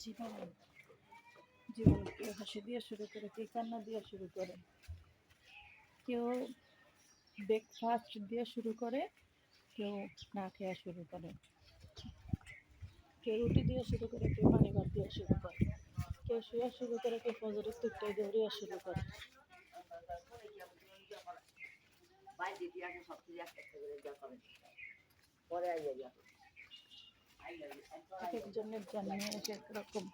জীবন জীবন কেউ হাসি দিয়ে শুরু করে, কেউ কান্না দিয়ে শুরু করে, কেউ ব্রেকফাস্ট দিয়ে শুরু করে, কেউ না খেয়া শুরু করে, কেউ রুটি দিয়ে শুরু করে, কেউ পানি ভাত দিয়ে শুরু করে, কেউ শুয়ে শুরু করে, কেউ ফজরের টুকটাই দৌড়িয়ে শুরু করে। পরে যা। এক একজনের জন্মে এক এক রকম?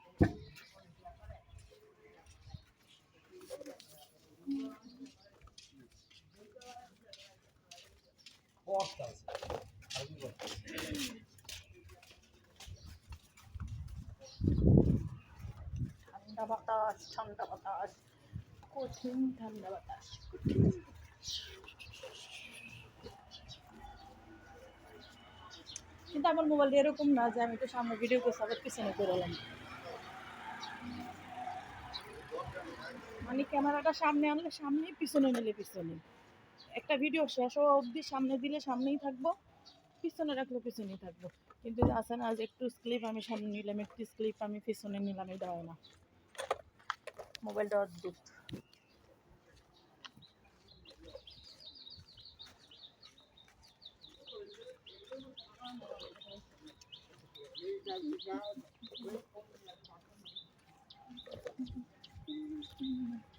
ঠান্ডা বাতাস ঠান্ডা বাতাস কঠিন ঠান্ডা বাতাস কিন্তু আমার মোবাইলটা এরকম না যে আমি একটু সামনে ভিডিও করছি, আবার পিছনে করলাম মানে ক্যামেরাটা সামনে আনলে সামনেই, পিছনে নিলে পিছনে। একটা ভিডিও শেষ হওয়া অবধি সামনে দিলে সামনেই থাকব, পিছনে রাখলে পিছনেই থাকব। কিন্তু আছে না আজ একটু স্লিপ আমি সামনে নিলাম, একটু স্লিপ আমি পিছনে নিলাম এটা না। মোবাইলটা অদ্ভুত। Thank you.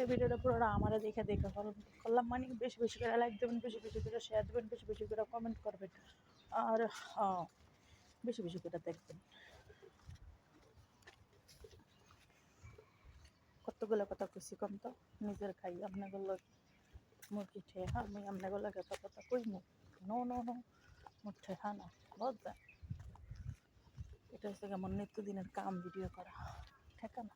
আজকে ভিডিওটা পুরোটা আমারে দেখে দেখে করলাম- মানে বেশি বেশি করে লাইক দেবেন বেশি বেশি করে শেয়ার দেবেন বেশি বেশি করে কমেন্ট করবেন। আর হ্যাঁ, বেশি বেশি করে দেখবেন। কতগুলো কথা কইছি কম তো? নিজের খাই আপনাগুলো মুরগি ঠে হ্যাঁ আমি আপনাগুলো কথা কথা কই মুখ নো নো নো মুখ ঠেহা না বুঝলেন এটা হচ্ছে আমার নিত্যদিনের কাম ভিডিও করা ঠেকা না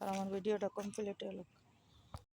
আর আমার ভিডিওটা কমপ্লিট হলো।